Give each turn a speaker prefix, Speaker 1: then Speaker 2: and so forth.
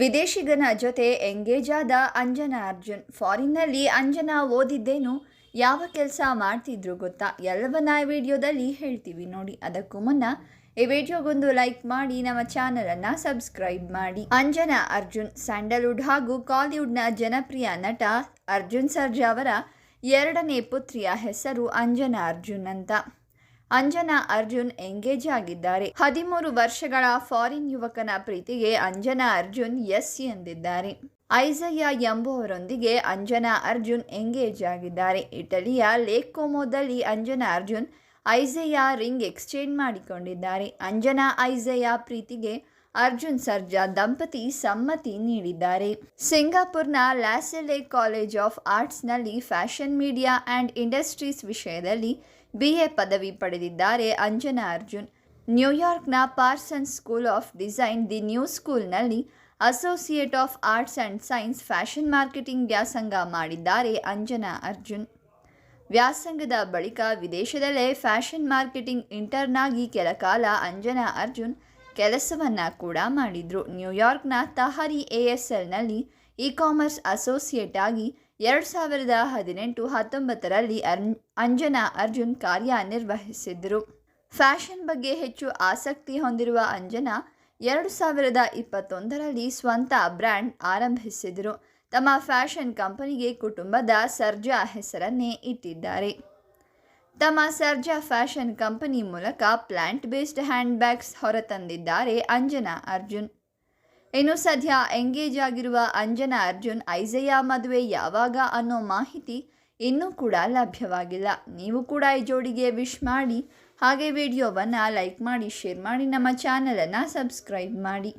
Speaker 1: ವಿದೇಶಿಗನ ಜೊತೆ ಎಂಗೇಜ್ ಆದ ಅಂಜನಾ ಅರ್ಜುನ್. ಫಾರಿನ್ನಲ್ಲಿ ಅಂಜನಾ ಓದಿದ್ದೇನು, ಯಾವ ಕೆಲಸ ಮಾಡ್ತಿದ್ರು ಗೊತ್ತಾ? ಎಲ್ಲವನ್ನ ವಿಡಿಯೋದಲ್ಲಿ ಹೇಳ್ತೀವಿ ನೋಡಿ. ಅದಕ್ಕೂ ಮುನ್ನ ಈ ವಿಡಿಯೋಗೊಂದು ಲೈಕ್ ಮಾಡಿ, ನಮ್ಮ ಚಾನಲನ್ನು ಸಬ್ಸ್ಕ್ರೈಬ್ ಮಾಡಿ. ಅಂಜನಾ ಅರ್ಜುನ್, ಸ್ಯಾಂಡಲ್ವುಡ್ ಹಾಗೂ ಕಾಲಿವುಡ್ನ ಜನಪ್ರಿಯ ನಟ ಅರ್ಜುನ್ ಸರ್ಜಾ ಅವರ ಎರಡನೇ ಪುತ್ರಿಯ ಹೆಸರು ಅಂಜನಾ ಅರ್ಜುನ್ ಅಂತ. ಅಂಜನಾ ಅರ್ಜುನ್ ಎಂಗೇಜ್ ಆಗಿದ್ದಾರೆ. ಹದಿಮೂರು ವರ್ಷಗಳ ಫಾರಿನ್ ಯುವಕನ ಪ್ರೀತಿಗೆ ಅಂಜನಾ ಅರ್ಜುನ್ ಎಸ್ ಎಂದಿದ್ದಾರೆ. ಐಜಯ್ಯ ಎಂಬುವರೊಂದಿಗೆ ಅಂಜನಾ ಅರ್ಜುನ್ ಎಂಗೇಜ್ ಆಗಿದ್ದಾರೆ. ಇಟಲಿಯ ಲೇಕ್ ಕೋಮೋದಲ್ಲಿ ಅಂಜನಾ ಅರ್ಜುನ್ ಐಜಯ್ಯ ರಿಂಗ್ ಎಕ್ಸ್ಚೇಂಜ್ ಮಾಡಿಕೊಂಡಿದ್ದಾರೆ. ಅಂಜನಾ ಐಜಯ್ಯ ಪ್ರೀತಿಗೆ ಅರ್ಜುನ್ ಸರ್ಜಾ ದಂಪತಿ ಸಮ್ಮತಿ ನೀಡಿದ್ದಾರೆ. ಸಿಂಗಾಪುರ್ನ ಲ್ಯಾಸೆಲೆ ಕಾಲೇಜ್ ಆಫ್ ಆರ್ಟ್ಸ್ನಲ್ಲಿ ಫ್ಯಾಷನ್ ಮೀಡಿಯಾ ಆ್ಯಂಡ್ ಇಂಡಸ್ಟ್ರೀಸ್ ವಿಷಯದಲ್ಲಿ ಬಿ ಎ ಪದವಿ ಪಡೆದಿದ್ದಾರೆ Anjana Arjun. ನ್ಯೂಯಾರ್ಕ್ನ Parson school of design the new ಸ್ಕೂಲ್ನಲ್ಲಿ associate of arts and science fashion marketing ವ್ಯಾಸಂಗ ಮಾಡಿದ್ದಾರೆ ಅಂಜನಾ ಅರ್ಜುನ್. ವ್ಯಾಸಂಗದ ಬಳಿಕ ವಿದೇಶದಲ್ಲೇ ಫ್ಯಾಷನ್ ಮಾರ್ಕೆಟಿಂಗ್ ಇಂಟರ್ನಾಗಿ ಕೆಲ ಕೆಲಕಾಲ ಅಂಜನಾ ಅರ್ಜುನ್ ಕೆಲಸವನ್ನು ಕೂಡ ಮಾಡಿದರು. ನ್ಯೂಯಾರ್ಕ್ನ ತಹರಿ ಎ ಎಸ್ ಎಲ್ನಲ್ಲಿ ಇ ಕಾಮರ್ಸ್ ಅಸೋಸಿಯೇಟ್ ಆಗಿ ಎರಡು ಸಾವಿರದ ಹದಿನೆಂಟು ಹತ್ತೊಂಬತ್ತರಲ್ಲಿ ಅರ್ ಅಂಜನಾ ಅರ್ಜುನ್ ಕಾರ್ಯನಿರ್ವಹಿಸಿದ್ದರು ಫ್ಯಾಷನ್ ಬಗ್ಗೆ ಹೆಚ್ಚು ಆಸಕ್ತಿ ಹೊಂದಿರುವ ಅಂಜನಾ ಎರಡು ಸಾವಿರದ ಇಪ್ಪತ್ತೊಂದರಲ್ಲಿ ಸ್ವಂತ ಬ್ರ್ಯಾಂಡ್ ಆರಂಭಿಸಿದರು. ತಮ್ಮ ಫ್ಯಾಷನ್ ಕಂಪನಿಗೆ ಕುಟುಂಬದ ಸರ್ಜಾ ಹೆಸರನ್ನೇ ಇಟ್ಟಿದ್ದಾರೆ. ತಮ್ಮ ಸರ್ಜಾ ಫ್ಯಾಷನ್ ಕಂಪನಿ ಮೂಲಕ ಪ್ಲಾಂಟ್ ಬೇಸ್ಡ್ ಹ್ಯಾಂಡ್ ಬ್ಯಾಗ್ಸ್ ಹೊರತಂದಿದ್ದಾರೆ ಅಂಜನಾ ಅರ್ಜುನ್. ಇನ್ನು ಸದ್ಯ ಎಂಗೇಜ್ ಆಗಿರುವ ಅಂಜನಾ ಅರ್ಜುನ್, ಐಜಯ್ಯ ಮದುವೆ ಯಾವಾಗ ಅನ್ನೋ ಮಾಹಿತಿ ಇನ್ನೂ ಕೂಡ ಲಭ್ಯವಾಗಿಲ್ಲ. ನೀವು ಕೂಡ ಈ ಜೋಡಿಗೆ ವಿಶ್ ಮಾಡಿ, ಹಾಗೆ ವಿಡಿಯೋವನ್ನು ಲೈಕ್ ಮಾಡಿ, ಶೇರ್ ಮಾಡಿ, ನಮ್ಮ ಚಾನಲನ್ನು ಸಬ್ಸ್ಕ್ರೈಬ್ ಮಾಡಿ.